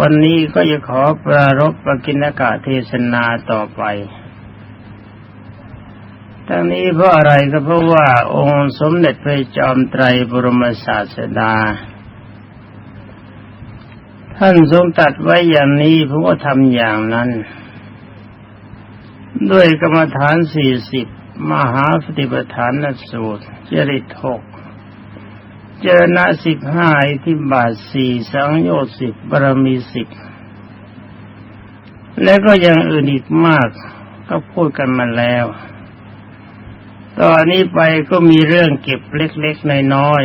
วันนี้ก็จะขอปรารบประกินกะเทศนาต่อไป ทั้งนี้เพราะอะไรก็เพราะว่าองค์สมเด็จพระจอมไตรบรมศาสดา ท่านทรงตัดไว้อย่างนี้ผมก็ทำอย่างนั้น ด้วยกรรมฐานสี่สิบมหาสติปัฏฐานสูตรจริตหก เจรณะสิบห้าอิทิบาทสี่สังโยชน์สิบบารมีสิบและก็ยังอื่นอีกมากก็พูดกันมาแล้ว ตอนนี้ไปก็มีเรื่องเก็บเล็กๆน้อย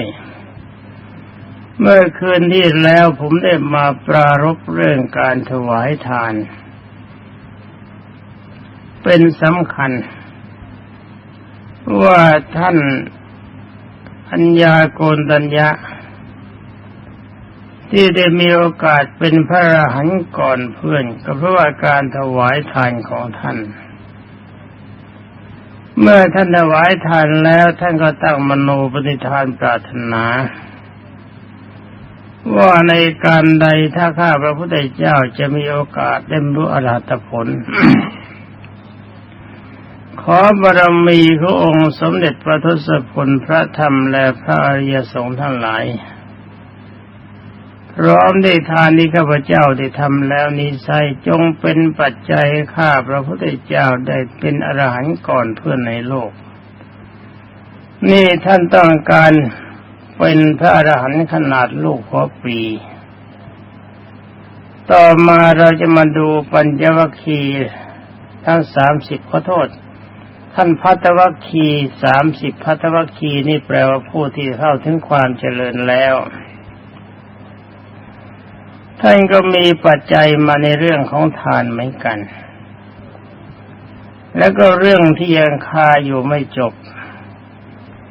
ๆเมื่อคืนที่แล้วผมได้มาปรารบเรื่องการถวายทาน เป็นสำคัญ ว่าท่านัญญาโกนตัญญะ ที่ได้มีโอกาสเป็นพระอรหันต์ก่อนเพื่อน ก็เพราะว่าการถวายทานของท่าน เมื่อท่านถวายทานแล้วท่านก็ตั้งมโนปณิธานปรารถนาว่าในการใดถ้าข้าพระพุทธเจ้าจะมีโอกาสได้รู้อรหัตผล ขอบารมีขององค์สมเด็จพระทศพลพระธรรมและพระอริยสงฆ์ทั้งหลาย พร้อมได้ทานที่ข้าพเจ้าได้ทำแล้วนี้ใส่จงเป็นปัจจัยข้าพระพุทธเจ้าได้เป็นอรหันต์ก่อนเพื่อนในโลก นี่ท่านต้องการเป็นพระอรหันต์ขนาดลูกหัวปี ต่อมาเราจะมาดูปัญจวัคคีย์ทั้งสามสิบขอโทษ ท่านพัทวัคคีสามสิบพัทวัคคีนี่แปลว่าผู้ที่เข้าถึงความเจริญแล้ว ท่านก็มีปัจจัยมาในเรื่องของทานเหมือนกัน แล้วก็เรื่องที่ยังคาอยู่ไม่จบ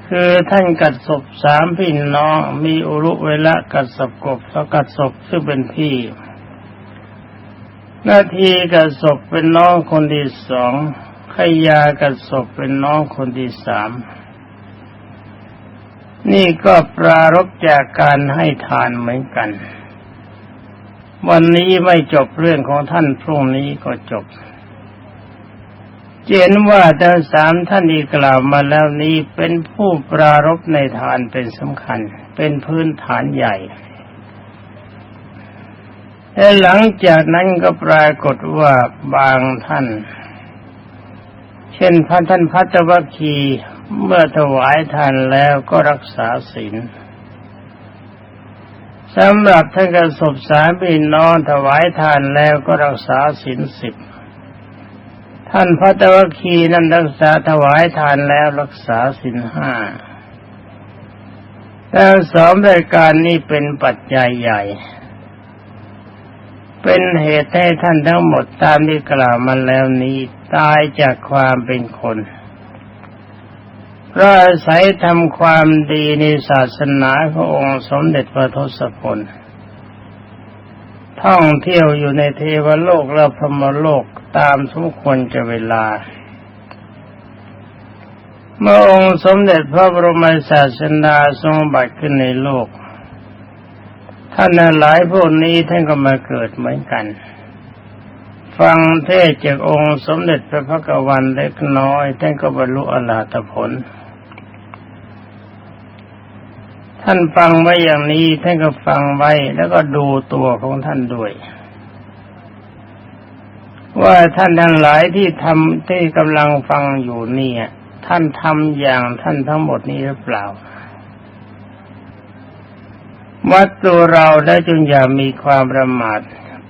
คือท่านกัดศพสามพี่น้องมีอุรุเวละกัดศพกบแล้วกัดศพซึ่งเป็นพี่หน้าที่กัดศพเป็นน้องคนที่สอง ขยากัดศพเป็นน้องคนที่สาม นี่ก็ปรารบจากการให้ทานเหมือนกัน วันนี้ไม่จบเรื่องของท่านพรุ่งนี้ก็จบเจนว่าทั้งสามท่านที่กล่าวมาแล้วนี้เป็นผู้ปรารบในทานเป็นสำคัญ เป็นพื้นฐานใหญ่และหลังจากนั้นก็ปรากฏว่าบางท่าน เช่นพันท่านพัตวัคคีเมื่อถวายทานแล้วก็รักษาศีลสำหรับท่านกระสบสามพี่น้องถวายทานแล้วก็รักษาศีลสิบท่านพัตวัคคีนั้นรักษาถวายทานแล้วรักษาศีลห้าแล้วสองรายการนี้เป็นปัจจัยใหญ่ เป็นเหตุให้ท่านทั้งหมดตามที่กล่าวมาแล้วนี้ ตายจากความเป็นคนเพราะอาศัยทำความดีในศาสนาขององค์สมเด็จพระทศพลท่องเที่ยวอยู่ในเทวโลกและพรหมโลกตามสมควรจะเวลา เมื่อองค์สมเด็จพระบรมศาสดาทรงบัติขึ้นในโลก ท่านหลายพวกนี้ท่านก็มาเกิดเหมือนกัน ฟังเทศจากองค์สมเด็จพระพักวันเล็กน้อยท่านก็บรรลุอรหัตผล ท่านฟังไว้อย่างนี้ท่านก็ฟังไว้แล้วก็ดูตัวของท่านด้วย ว่าท่านทั้งหลายที่ทำที่กำลังฟังอยู่นี่ท่านทำอย่างท่านทั้งหมดนี้หรือเปล่าวัดตัวเราได้จงอย่ามีความประมาท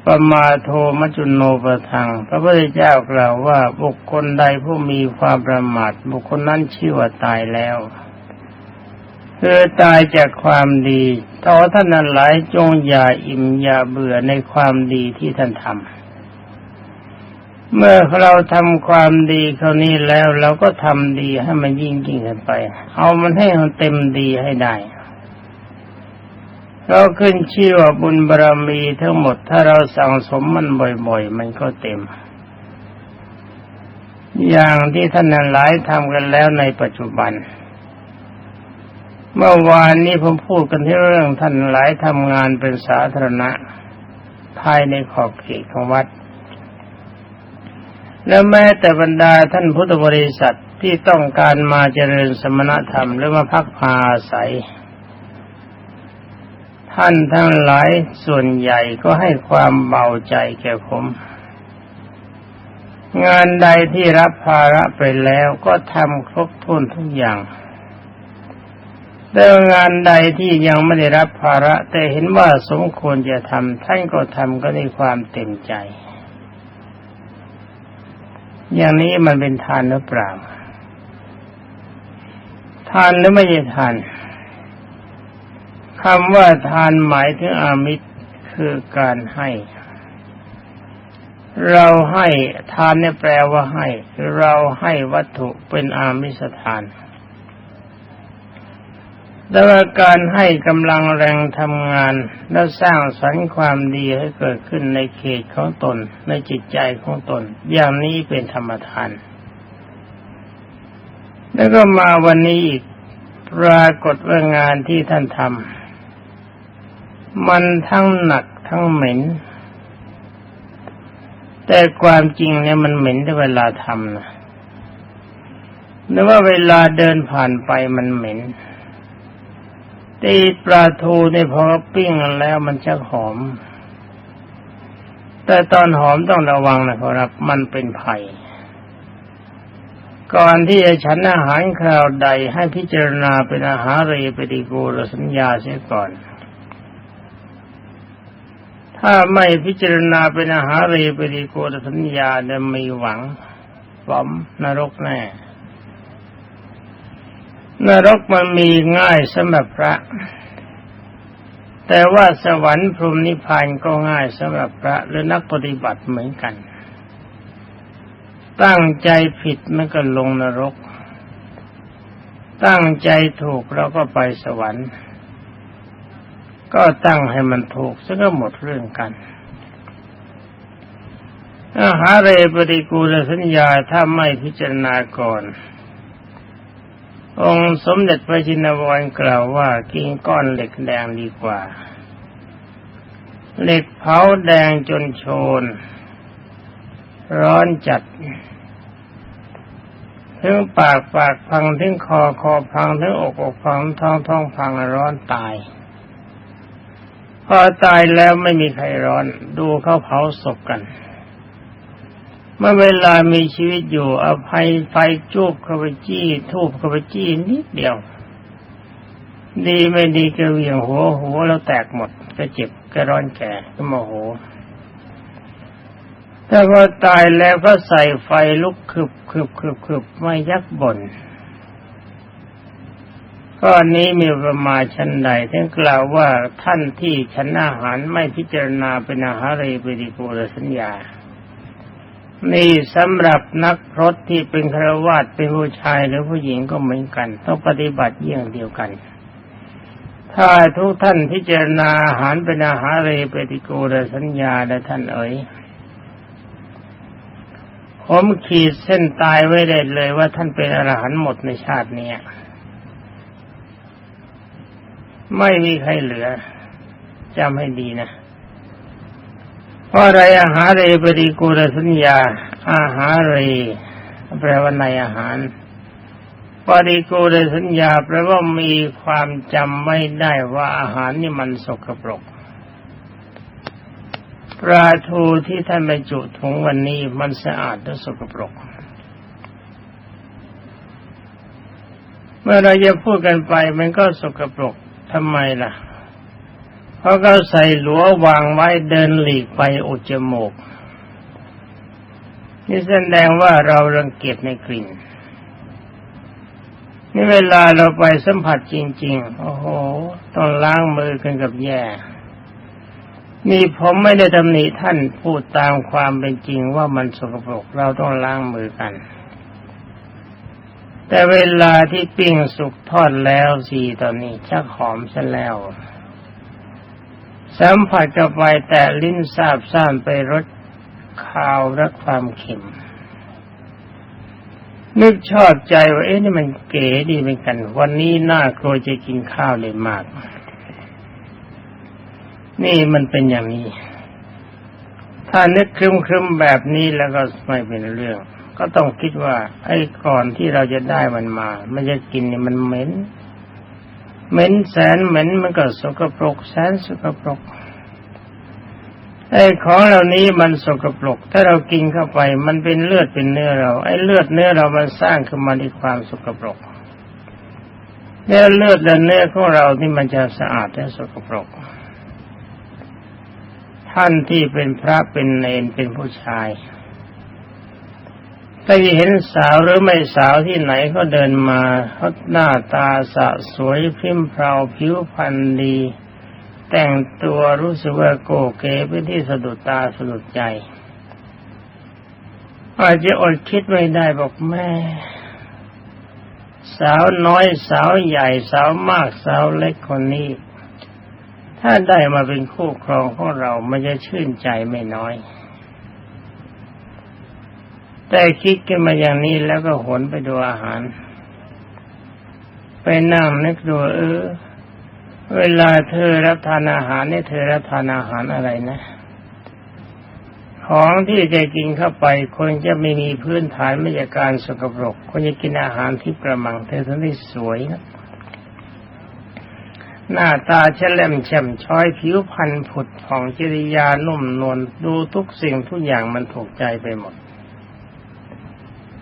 ประมาโทมจจุโนประทัง พระพุทธเจ้ากล่าวว่าบุคคลใดผู้มีความประมาทบุคคลนั้นชื่อว่าตายแล้วคือตายจากความดีต่อท่านนั้นหลายจงอย่าอิ่มอย่าเบื่อในความดีที่ท่านทำเมื่อเราทำความดีคราวนี้แล้วเราก็ทำดีให้มันยิ่งยิ่งขึ้นไป เอามันให้มันเต็มดีให้ได้ เราขึ้นชื่อว่าบุญบารรมีทั้งหมดถ้าเราสั่งสมมันบ่อยๆ มันก็เต็ม อย่างที่ท่านนันหลายทำกันแล้วในปัจจุบัน เมื่อวานนี้ผมพูดกันที่เรื่องท่านหลายทำงานเป็นสาธารณะ ภายในขอบเขตของวัด แล้วแม้แต่บรรดาท่านพุทธบริษัทที่ต้องการมาเจริญสมณธรรมหรือมาพักพาอาศัย ท่านทั้งหลายส่วนใหญ่ก็ให้ความเบาใจแก่ผม งานใดที่รับภาระไปแล้วก็ทำครบถ้วนทุกอย่างแต่งานใดที่ยังไม่ได้รับภาระ แต่เห็นว่าสมควรจะทำท่านก็ทำก็ในความเต็มใจ อย่างนี้มันเป็นทานหรือเปล่าทานหรือไม่ใช่ทาน คำว่าทานหมายถึงอามิตรคือการให้ เราให้ทานเนี่ยแปลว่าให้ เราให้วัตถุเป็นอามิสทานแต่ว่าการให้กำลังแรงทำงาน และสร้างสรรค์ความดีให้เกิดขึ้นในเขตของตน ในจิตใจของตน อย่างนี้เป็นธรรมทาน แล้วก็มาวันนี้อีกปรากฏว่างานที่ท่านทำ มันทั้งหนักทั้งเหม็น แต่ความจริงเนี่ยมันเหม็นแต่เวลาทำนะหรือว่าเวลาเดินผ่านไปมันเหม็นตีปลาทูนี่พอปิ้งแล้วมันจะหอม แต่ตอนหอมต้องระวังนะครับ มันเป็นไผ่ก่อนที่จะฉันอาหารคราวใดให้พิจารณาเป็นอาหารเรปฏิกูลสัญญาเสียก่อน ถ้าไม่พิจารณาเป็นอาหารเรปฏิกูลสัญญาจะมีหวังฝอมนรกแน่ นรกมันมีง่ายสำหรับพระ แต่ว่าสวรรค์พรหมนิพพานก็ง่ายสำหรับพระหรือนักปฏิบัติเหมือนกัน ตั้งใจผิดมันก็ลงนรก ตั้งใจถูกเราก็ไปสวรรค์ ก็ตั้งให้มันถูกซะก็หมดเรื่องกันอาหาเรปฏิกูลสัญญาถ้าไม่พิจารณาก่อน องค์สมเด็จพระจินวรกล่าวว่ากินก้อนเหล็กแดงดีกว่า เหล็กเผาแดงจนโชน ร้อนจัดถึงปากปากพังถึงคอคอพังถึงอกอกพังท้องท้องพังร้อนตาย อตายแล้วไม่มีใครร้อน ดูเขาเผาศพกัน เมื่อเวลามีชีวิตอยู่อภัยไฟจูบข้าไปจี้ทูบข้าไปจี้นิดเดียว ดีไม่ดีก็เวียงหัวหัวแล้วแตกหมดก็เจ็บก็ร้อนแก่ก็โมโหถ้าพอตายแล้วก็ใส่ไฟลุกคึบคึบคึบคึบไม่ยักบ่น ก้อนนี้มีประมาณชั้นใดท่านกล่าวว่าท่านที่ฉันอาหารไม่พิจารณาเป็นอาหารเรปิริโกรสัญญา นี่สำหรับนักพรตที่เป็นครวาสเป็นผู้ชายหรือผู้หญิงก็เหมือนกัน ต้องปฏิบัติเยี่ยงเดียวกัน ถ้าทุกท่านพิจารณาอาหารเป็นอาหารเรปฏิโกรสัญญาและท่านเอ๋ยผมขีดเส้นตายไว้ได้เลยว่าท่านเป็นอรหันต์หมดในชาตินี้ ไม่มีใครเหลือจำให้ดีนะเพราะอะไรอาหารเรปฏิกูลสัญญา อาหารเรแปลว่าในอาหารปฏิกูลสัญญาแปลว่ามีความจำไม่ได้ว่าอาหารนี่มันสกปรกปลาทูที่ท่านบรรจุถุงวันนี้มันสะอาดและสกปรก เมื่อเราจะพูดกันไปมันก็สกปรก ทำไมล่ะ เพราะเขาใส่หลัววางไว้เดินหลีกไปอุจมูก นี่แสดงว่าเรารังเกียจในกลิ่น นี่เวลาเราไปสัมผัสจริง ๆ โอ้โห ต้องล้างมือกันกับแย่นี่ผมไม่ได้ตำหนิท่านพูดตามความเป็นจริงว่ามันสกปรกเราต้องล้างมือกัน แต่เวลาที่ปิ้งสุกทอดแล้วสีตอนนี้ชักหอมซะแล้วสัมผัสกับไปแต่ลิ้นซาบซ่านไปรสข้าวและความเค็ม นึกชอบใจว่าเอ๊ะนี่มันเก๋ดีเหมือนกัน วันนี้น่ากลัวจะกินข้าวเลยมาก นี่มันเป็นอย่างนี้ ถ้านึกครึมครึมๆแบบนี้แล้วก็ไม่เป็นเรื่อง ก็ต้องคิดว่า ไอ้ก่อนที่เราจะได้มันมามันจะกินนี่มันเหม็น เหม็นแสนเหม็นมันก็สกปรกแสนสกปรกไอ้ของเหล่านี้มันสกปรก ถ้าเรากินเข้าไป มันเป็นเลือดเป็นเนื้อเรา ไอ้เลือดเนื้อเรามันสร้างขึ้นมาด้วยความสกปรก แล้วเลือดและเนื้อของเรานี่มันจะสะอาดและสกปรก ท่านที่เป็นพระเป็นเนนเป็นผู้ชาย ถ้าจะเห็นสาวหรือไม่สาวที่ไหนก็เดินมาเขาหน้าตาสะสวยพริ้มเพราผิวพรรณดี แต่งตัวรู้สึกว่าโกเก๋เป็นที่สะดุดตาสะดุดใจ อาจจะอดคิดไม่ได้บอกแม่ สาวน้อยสาวใหญ่สาวมากสาวเล็กคนนี้ ถ้าได้มาเป็นคู่ครองของเรามันจะชื่นใจไม่น้อย แต่คิดกันมาอย่างนี้แล้วก็หนไปดูอาหาร ไปนั่งนึกดูเออ เวลาเธอรับทานอาหารเนี่ยเธอรับทานอาหารอะไรนะ ของที่จะกินเข้าไปคนจะไม่มีพื้นฐานไม่จากการสกปรกคนจะกินอาหารที่ประมังเธอทั้งที่สวยนะหน้าตาเฉล่มแฉ่มช้อยผิวพรรณผุดผ่องจริยานุ่มนวลดูทุกสิ่งทุกอย่างมันถูกใจไปหมด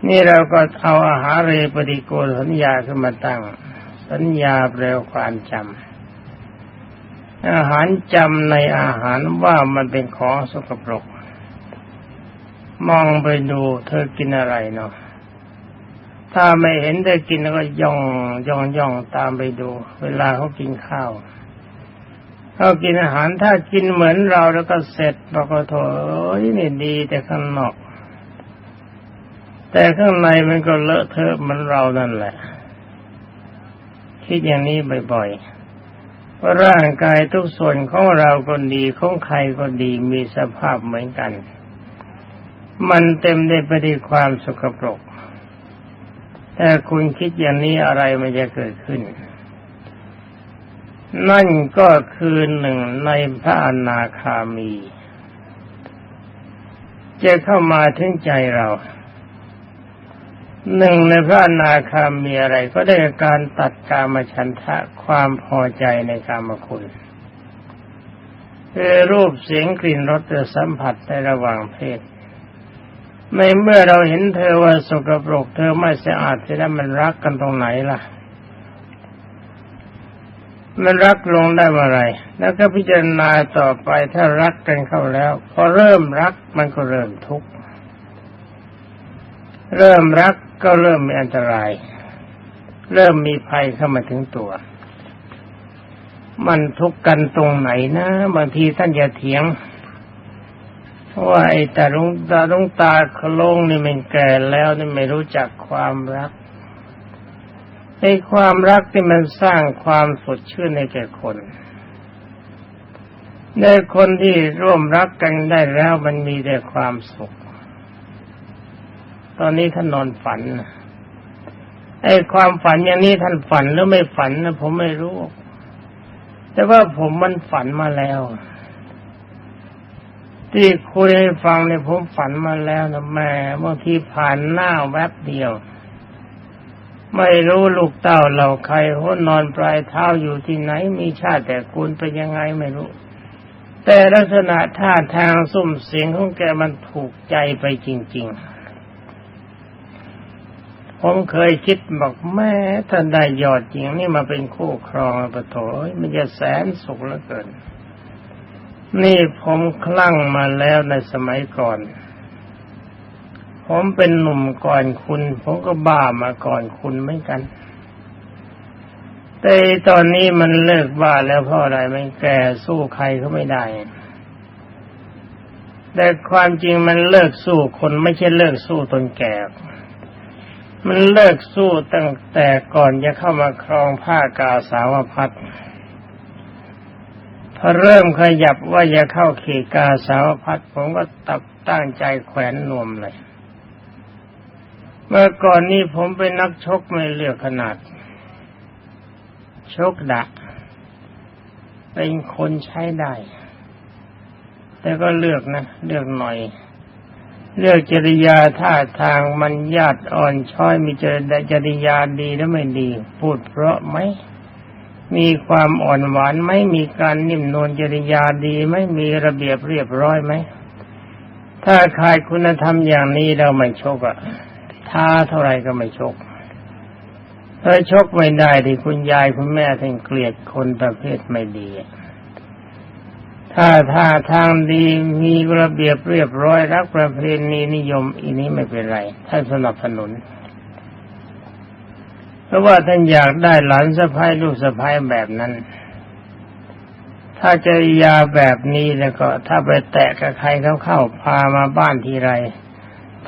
นี่เราก็เอาอาหารเรปฏิโกณสัญญาขึ้นมาตั้ง สัญญาแปลความจำอาหารจำในอาหารว่ามันเป็นของสกปรก มองไปดูเธอกินอะไรเนาะถ้าไม่เห็นเธอกินก็ย่องย่องย่องตามไปดู เวลาเขากินข้าวเขากินอาหารถ้ากินเหมือนเราแล้วก็เสร็จบอกว่าโถนี่ดีแต่ข้างนอก แต่ข้างในมันก็เลอะเทอะเหมือนเรานั่นแหละ คิดอย่างนี้บ่อยๆว่าร่างกายทุกส่วนของเราก็ดีของใครก็ดีมีสภาพเหมือนกัน มันเต็มไปด้วยความสกปรก แต่คุณคิดอย่างนี้อะไรมันจะเกิดขึ้น นั่นก็คือหนึ่งในพระอนาคามี จะเข้ามาถึงใจเรา หนึ่งในพระอนาคามีอะไรก็ได้การตัดกามฉันทะความพอใจในกามคุณคือรูปเสียงกลิ่นรสและสัมผัสในระหว่างเพศในเมื่อเราเห็นเธอว่าสกปรกเธอไม่สะอาดเสียแล้วมันรักกันตรงไหนล่ะ มันรักลงได้เมื่อไรแล้วก็พิจารณาต่อไปถ้ารักกันเข้าแล้ว พอเริ่มรักมันก็เริ่มทุกข์ เริ่มรักก็เริ่มมีอันตราย เริ่มมีภัยเข้ามาถึงตัว มันทุกข์กันตรงไหนนะบางทีท่านอย่าเถียงว่าไอ้ตาลุงตาลุงตาขลงนี่มันแก่แล้วนี่ไม่รู้จักความรักไอ้ความรักที่มันสร้างความสดชื่นในแก่คนในคนที่ร่วมรักกันได้แล้วมันมีแต่ความสุข ตอนนี้ท่านนอนฝันไอ้ความฝันอย่างนี้ท่านฝันหรือไม่ฝันนะผมไม่รู้ แต่ว่าผมมันฝันมาแล้ว ที่คุยให้ฟังเนี่ยผมฝันมาแล้วนะแม่บางทีผ่านหน้าแวบเดียว ไม่รู้ลูกเต้าเราใครเขานอนปลายเท้าอยู่ที่ไหน มีชาติแต่คุณเป็นยังไงไม่รู้ แต่ลักษณะท่าทางสุ่มเสียงของแกมันถูกใจไปจริง ๆ ผมเคยคิดบอกแม่ท่านได้ยอดจริงนี่มาเป็นคู่ครองปะโถยมันจะแสนสุขเหลือเกิน นี่ผมคลั่งมาแล้วในสมัยก่อน ผมเป็นหนุ่มก่อนคุณ ผมก็บ้ามาก่อนคุณเหมือนกัน แต่ตอนนี้มันเลิกบ้าแล้วเพราะอะไรมันแก่สู้ใครเขาไม่ได้แต่ความจริงมันเลิกสู้คนไม่ใช่เลิกสู้ตนแก่ มันเลิกสู้ตั้งแต่ก่อนจะเข้ามาครองผ้ากาสาวพัดพอเริ่มขยับว่าจะเข้าเขตกาสาวพัดผมก็ตับตั้งใจแขวนนวมเลย เมื่อก่อนนี้ผมเป็นนักชกไม่เลือกขนาด ชกดะเป็นคนใช้ได้ แต่ก็เลือกนะ เลือกหน่อย เลือกจริยาท่าทางมันญาติอ่อนช้อยมีจริจริยาดีและไม่ดี พูดเพราะไหมมีความอ่อนหวานไหมมีการนิ่มนวลจริยาดีไหมมีระเบียบเรียบร้อยไหมถ้าขาดคุณธรรมอย่างนี้เราไม่ชกอะท้าเท่าไรก็ไม่ชกเออชกไม่ได้ที่คุณยายคุณแม่ท่านเกลียดคนประเภทไม่ดี ถ้าท่าทางดีมีระเบียบเรียบร้อยรักประเพณีนิยมอีนี้ไม่เป็นไรท่านสนับสนุน เพราะว่าท่านอยากได้หลานสะพ้ายลูกสะพ้ายแบบนั้น ถ้าจริยาแบบนี้แล้วก็ ถ้าไปแตะกับใครเขาเข้าพามาบ้านทีไร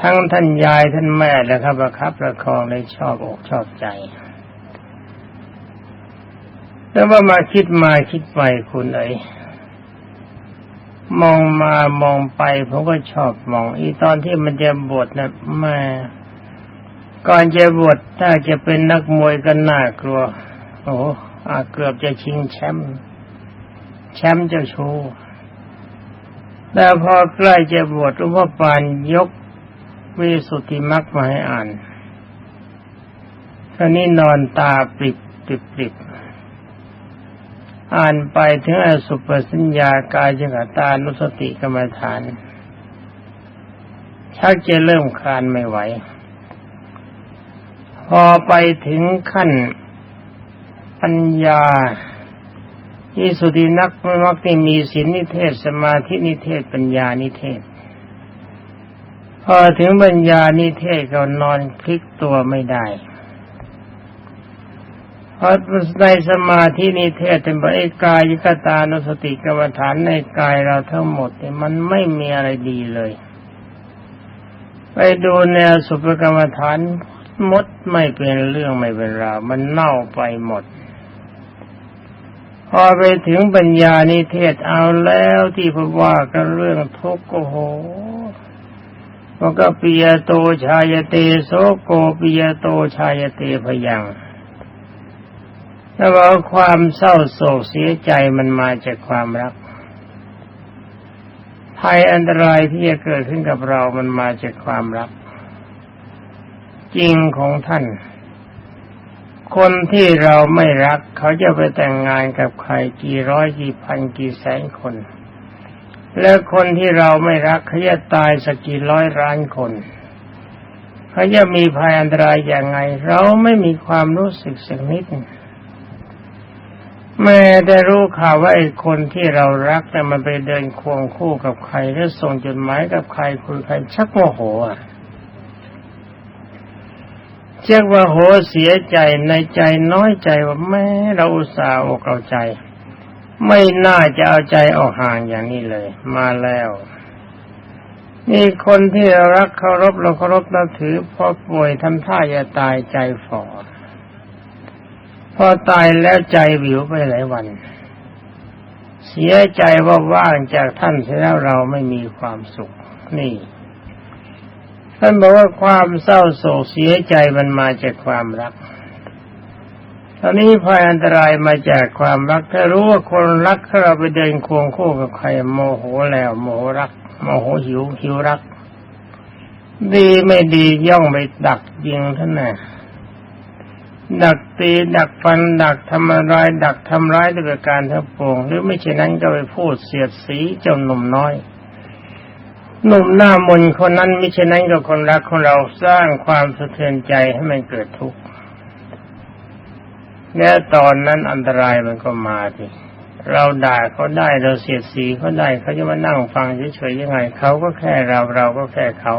ทั้งท่านยายท่านแม่แล้วครับประคับประคองเลยชอบอกชอบใจ แล้วว่ามาคิดมาคิดไปคุณเอ๋ย มองมามองไปผมก็ชอบมอง อีตอนที่มันจะบวชนะแม่ก่อนจะบวชถ้าจะเป็นนักมวยก็น่ากลัว โอ้อาเกือบจะชิงแชมป์แชมป์เจ้าชูแต่พอใกล้จะบวชหลวงพ่อปานยกวิสุทธิมรรคมาให้อ่านตอนนี้นอนตาปิดปิดปิด อ่านไปถึงอสุปสัญญากายจกตานุสติกรรมฐานชักจะเริ่มคลานไม่ไหว พอไปถึงขั้นปัญญาที่สุดีนักมักที่มีศีลนิเทศสมาธินิเทศปัญญานิเทศ พอถึงปัญญานิเทศก็นอนคลิกตัวไม่ได้ พราะในสมาธินิเทศเป็นบริกายยกตานุสติกรรมฐานในกายเราทั้งหมดเนี่ยมันไม่มีอะไรดีเลย ไปดูแนวสุภกรรมฐานมดไม่เป็นเรื่องไม่เป็นราวมันเน่าไปหมด พอไปถึงปัญญานิเทศเอาแล้วที่พว่ากันเรื่องทุกข์โอ้โหมันก็ปิยโตชายเตโสโกปิยโตชายเตพยัง แล้วว่าความเศร้าโศกเสียใจมันมาจากความรักภัยอันตรายที่จะเกิดขึ้นกับเรามันมาจากความรัก จริงของท่าน คนที่เราไม่รัก เขาจะไปแต่งงานกับใครกี่ร้อยกี่พันกี่แสนคน แล้วคนที่เราไม่รักเขาจะตายสักกี่ร้อยล้านคนเขาจะมีภัยอันตรายอย่างไง เราไม่มีความรู้สึกสักนิด แม่ได้รู้ข่าวว่าไอ้คนที่เรารักแต่มันไปเดินควงคู่กับใครแล้วส่งจดหมายกับใครคุยใครชักโมโหอะเชื่อว่าโหเสียใจในใจน้อยใจว่าแม่เราอุตส่าห์อกเอาใจ ไม่น่าจะเอาใจออกห่างอย่างนี้เลย มาแล้วนี่คนที่เรารักเคารพเราเคารพนับถือพอป่วยทำท่าจะตายใจฝ่อ อตายแล้วใจวิวไปหลายวัน เสียใจว่าว่างจากท่านเสียแล้วเราไม่มีความสุข นี่ ท่านบอกว่าความเศร้าโศกเสียใจมันมาจากความรักตอนนี้ภัยอันตรายมาจากความรัก ถ้ารู้ว่าคนรักถ้าเราไปเดินควงคู่กับใครโมโหแล้ว โมโหรัก โมโหหิวหิวรัก ดีไม่ดีย่องไปดักยิงท่านน่ะ ดักตีดักฟันดักทำร้ายดักทำร้ายด้วยการทั้งปวงหรือไม่เช่นนั้นก็ไปพูดเสียดสีเจ้าหนุ่มน้อยหนุ่มหน้ามนคนนั้นไม่เช่นนั้นก็คนรักของเราสร้างความสะเทือนใจให้มันเกิดทุกข์และตอนนั้นอันตรายมันก็มาทีเราด่าเขาได้เราเสียดสีเขาได้เขาจะมานั่งฟังเฉยๆยังไงเขาก็แค่เราเราก็แค่เขา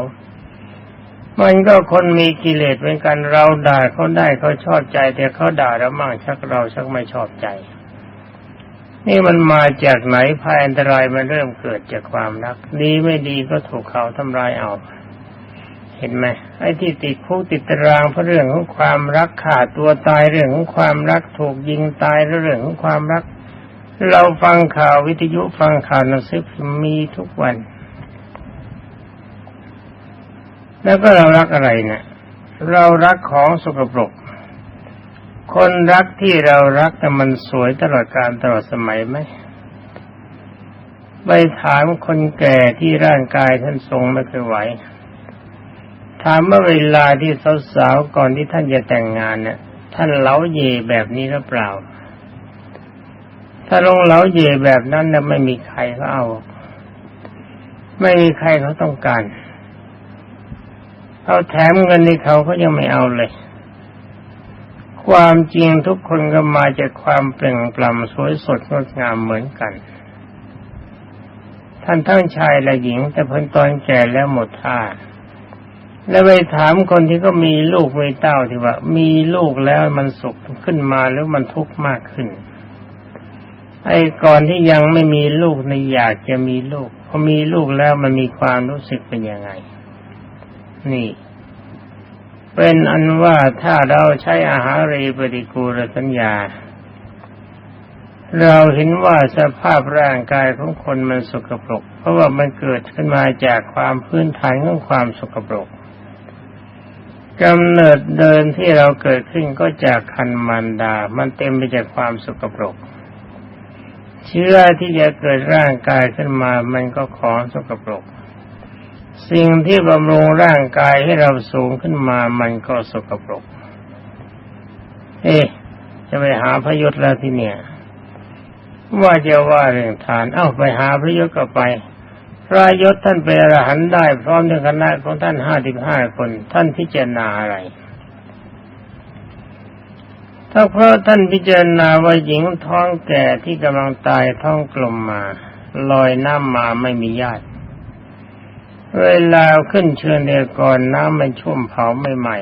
มันก็คนมีกิเลสเหมือนกันเราด่าเขาได้เขาชอบใจ แต่เขาด่าเรามั่งชักเราชักไม่ชอบใจ นี่มันมาจากไหนภัยอันตรายมันเริ่มเกิดจากความรัก ดีไม่ดีก็ถูกเขาทำลายเอาเห็นไหมไอ้ที่ติดคุกติดตารางเพราะเรื่องของความรักขาดตัวตายเรื่องของความรักถูกยิงตายเรื่องของความรัก เราฟังข่าววิทยุฟังข่าวหนังสือมีทุกวัน แล้วก็เรารักอะไรเนะี่ย เรารักของสกปรก คนรักที่เรารักแต่มันสวยตลอดการตลอดสมัยไหมไปถามคนแก่ที่ร่างกายท่านทรงไม่เคยไหว ถามว่าเวลาที่สาวๆก่อนที่ท่านจะแต่งงานเนี่ยท่านเล้าเยแบบนี้หรือเปล่า ถ้าลงเล้าเยแบบนั้นนะไม่มีใครเขาเอา ไม่มีใครเขาต้องการ เอาแถมเงินในเขาเขายังไม่เอาเลย ความจริงทุกคนก็มาจากความเปล่งปลั่งสวยสดงดงามเหมือนกัน ท่านทั้งชายและหญิง แต่เพิ่นตอนแก่แล้วหมดท่าแล้วไปถามคนที่ก็มีลูกมีเต้าที่ว่า มีลูกแล้วมันสุขขึ้นมาแล้วมันทุกข์มากขึ้น ไอ้ก่อนที่ยังไม่มีลูกในอยากจะมีลูกพอมีลูกแล้วมันมีความรู้สึกเป็นยังไง นี่ เป็นอันว่าถ้าเราใช้อาหารเรปฏิกูลสัญญา เราเห็นว่าสภาพร่างกายของคนมันสกปรก เพราะว่ามันเกิดขึ้นมาจากความพื้นฐานของความสกปรกกำเนิดเดินที่เราเกิดขึ้นก็จากคันมันดา มันเต็มไปจากความสกปรก เชื้อที่จะเกิดร่างกายขึ้นมา มันก็ของสกปรก สิ่งที่บำรุงร่างกายให้เราสูงขึ้นมามันก็สกปรก เอ๊ะจะไปหาพยศแล้วที่เนี่ย ว่าจะว่าเรื่องทาน เอ้าไปหาพระยศก็ไปพระยศท่านเป็นอรหันต์ได้ พร้อมด้วยคณะของท่านห้าสิบห้าคน ท่านพิจารณาอะไร ถ้าเพราะท่านพิจารณาว่าหญิงท้องแก่ที่กำลังตายท้องกลมมา ลอยน้ำมาไม่มีญาติ เวลาขึ้นเชิญเดียก่อนน้ำมันชุ่มเผาไม่ใหม่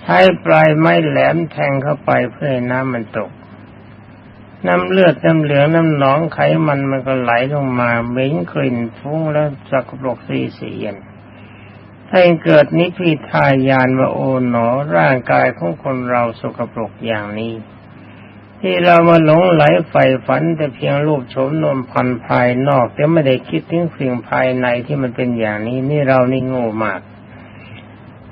ใช้ปลายไม้แหลมแทงเข้าไปเพื่อให้น้ำมันตก น้ำเลือดน้ำเหลืองน้ำหนองไขมันมันก็ไหลลงมาเหม็นกลิ่นฟุ้งแล้วสกปรกสีเสียนถ้าเกิดนิพิทายานว่าโอ๋หนอร่างกายของคนเราสกปรกอย่างนี้ ที่เรามาหลงไหลใฝ่ฝันแต่เพียงรูปโฉมนมพันภายนอก แต่ไม่ได้คิดถึงสิ่งภายในที่มันเป็นอย่างนี้นี่เรานี่โง่มาก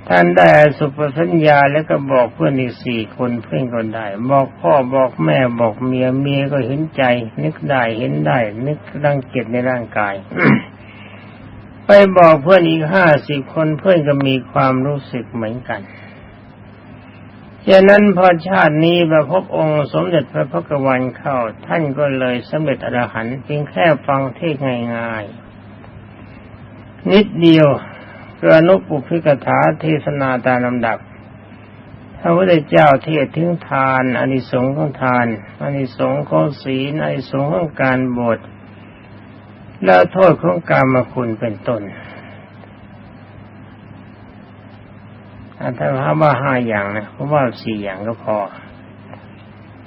ท่านได้สุปสัญญาแล้วก็บอกเพื่อนอีกสี่คนเพื่อนก็ได้ บอกพ่อบอกแม่บอกเมียเมียก็เห็นใจ นึกได้เห็นได้ นึกรังเกียจในร่างกาย ไปบอกเพื่อนอีกห้าสิบคนเพื่อนก็มีความรู้สึกเหมือนกัน ฉะนั้นพอชาตินี้มาพบองค์สมเด็จพระพุทธวันเข้า ท่านก็เลยสำเร็จอรหันต์เพียงแค่ฟังเทศง่ายๆ นิดเดียวกระนุปุพิกถาเทศนาตามลำดับพระพุทธเจ้าเทศถึงทานอานิสงส์ของทานอานิสงส์ของศีลอานิสงส์ของการบวชและโทษของกรรมาคุณเป็นต้น อันถ้าว่าห้าอย่างนะเพราะว่าสี่อย่างก็พอ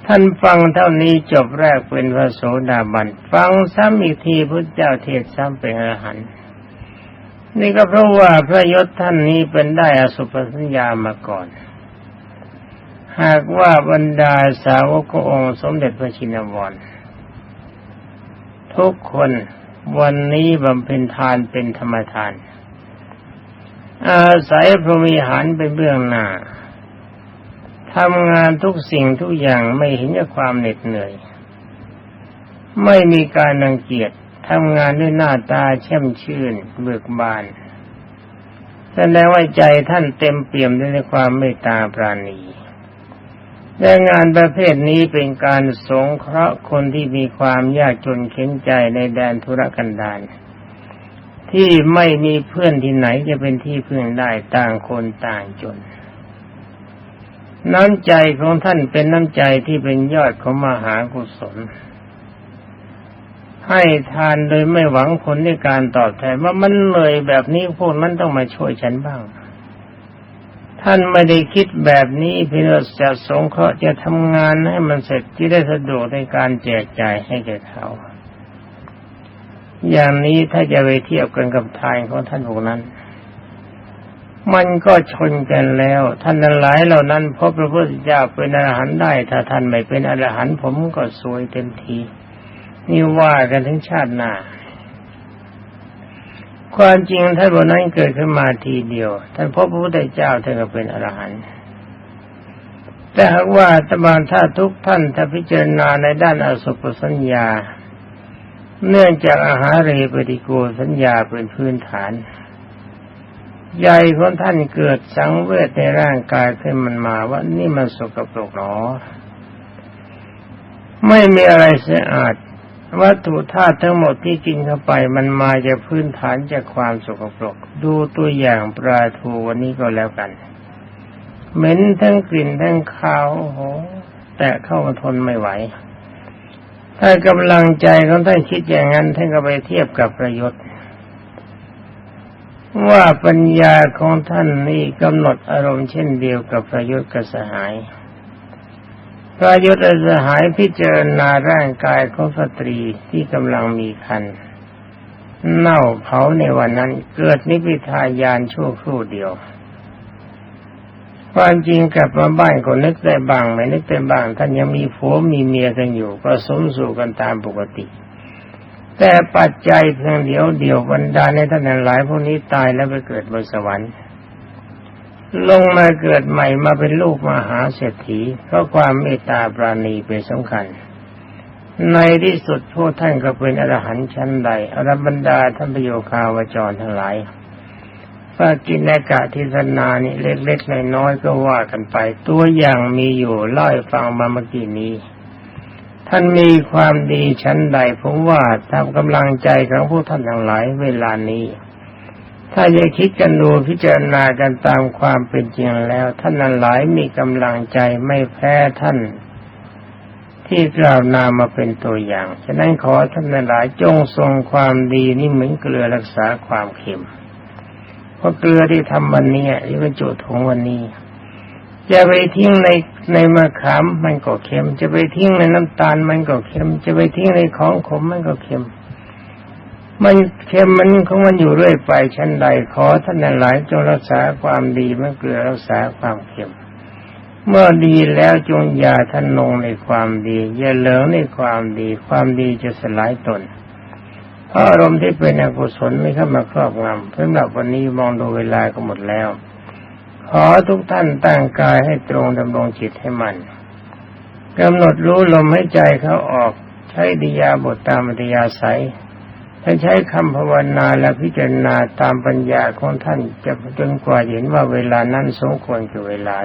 ท่านฟังเท่านี้จบแรกเป็นพระโสดาบัน ฟังซ้ำอีกทีพระเจ้าเทศซ้ำเป็นอรหันต์นี่ก็เพราะว่าพระยศท่านนี้เป็นได้อสุปสัญญามาก่อน หากว่าบรรดาสาวกองสมเด็จพระชินวรทุกคนวันนี้บำเพ็ญทานเป็นธรรมทาน อาศัยพรหมิหารเป็นเบื้องหน้าทำงานทุกสิ่งทุกอย่างไม่เห็นความเหน็ดเหนื่อย ไม่มีการรังเกียจทำงานด้วยหน้าตาแช่มชื่น เบิกบานแสดงว่าใจท่านเต็มเปี่ยมด้วยความเมตตาปราณีและงานประเภทนี้เป็นการสงเคราะห์คนที่มีความยากจนเข็นใจในแดนธุรกันดาร ที่ไม่มีเพื่อนที่ไหนจะเป็นที่พึ่งได้ต่างคนต่างจน น้ำใจของท่านเป็นน้ำใจที่เป็นยอดของมหากุศล ให้ทานโดยไม่หวังผลในการตอบแทนว่ามันเลยแบบนี้พวกนั้นต้องมาช่วยฉันบ้าง ท่านไม่ได้คิดแบบนี้เพื่อจะสงเคราะห์จะทำงานให้มันเสร็จที่ได้สะดวกในการแจกจ่ายให้แก่เขา อย่างนี้ถ้าจะไปเทียบกันกับทานของท่านพวกนั้น มันก็ชนกันแล้ว ท่านนั้นหลายเหล่านั้นพบพระพุทธเจ้าเป็นอรหันต์ได้ ถ้าท่านไม่เป็นอรหันต์ผมก็สวยเต็มที นี่ว่ากันถึงชาติหน้าความจริงท่านบนนั้นเกิดขึ้นมาทีเดียว ท่านพบพระพุทธเจ้าท่านก็เป็นอรหันต์แต่หากว่าตบานถ้าทุกท่านถ้าพิจารณาในด้านอสุภสัญญา เนื่องจากอาหารเรปฏิโกสัญญาเป็นพื้นฐานใหญ่ของท่านเกิดสังเวชในร่างกายขึ้นมันมาว่านี่มันสกปรกหนอ ไม่มีอะไรสะอาด วัตถุธาตุทั้งหมดที่กินเข้าไปมันมาจากพื้นฐานจากความสกปรก ดูตัวอย่างปลาทูวันนี้ก็แล้วกัน เหม็นทั้งกลิ่นทั้งคาวโอ้โห แต่เข้ามาทนไม่ไหว ถ้ากำลังใจของท่านคิดอย่างนั้นท่านก็ไปเทียบกับประยชน์ว่าปัญญาของท่านนี่กำหนดอารมณ์เช่นเดียวกับประยุทธ์กับสหายประยุทธ์กับสหายพิจารณาร่างกายของสตรีที่กำลังมีคันเน่าเผาในวันนั้นเกิดนิพพิทายานชั่วครู่เดียว ความจริงกลับมาบ้านก็นึกได้บ้างไม่นึกได้บ้างท่านยังมีผัวมีเมียกันอยู่ก็สมสู่กันตามปกติ แต่ปัจจัยเพียงเดียวเดียวบรรดาในท่านหลายพวกนี้ตายแล้วไปเกิดบนสวรรค์ ลงมาเกิดใหม่มาเป็นลูกมหาเศรษฐีเพราะความเมตตาปราณีเป็นสำคัญ ในที่สุดพวกท่านก็เป็นอรหันต์ชั้นใดอรบรรดาท่านประโยคาวจรทั้งหลาย ว่ากินและกะทิศนานี่เล็กๆน้อยๆก็ว่ากันไป ตัวอย่างมีอยู่เล่าให้ฟังมาเมื่อกี้นี้ ท่านมีความดีชั้นใดผมว่าทำกำลังใจของพวกท่านทั้งหลายเวลานี้ ถ้าจะคิดกันดูพิจารณากันตามความเป็นจริงแล้ว ท่านทั้งหลายมีกำลังใจไม่แพ้ท่าน ที่กล่าวนามาเป็นตัวอย่าง ฉะนั้นขอท่านทั้งหลายจงทรงความดีนี่เหมือนเกลือรักษาความเค็ม เพราะเกลือที่ทำวันนี้ที่บรรจุถุงวันนี้ จะไปทิ้งในในมะขามมันก็เค็ม จะไปทิ้งในน้ำตาลมันก็เค็ม จะไปทิ้งในของขมมันก็เค็ม มันเค็มมันของมันอยู่เรื่อยไปชั้นใดขอท่านหลายจงรักษาความดีเมื่อเกลือรักษาความเค็มเมื่อดีแล้วจงอย่าท่านนงในความดี อย่าเหลิงในความดี ความดีจะสลายตน เพราะอารมณ์ที่เป็นอกุศลไม่เข้ามาครอบงำเพื่อแบบวันนี้มองดูเวลาก็หมดแล้ว ขอทุกท่านตั้งกายให้ตรงดำรงจิตให้มันกำหนดรู้ลมให้ใจเขาออก ใช้ดิยาบทตามอัธยาศัยถ้าใช้คำภาวนาและพิจารณาตามปัญญาของท่านจะจนกว่าเห็นว่าเวลานั้นสมควรกับเวลา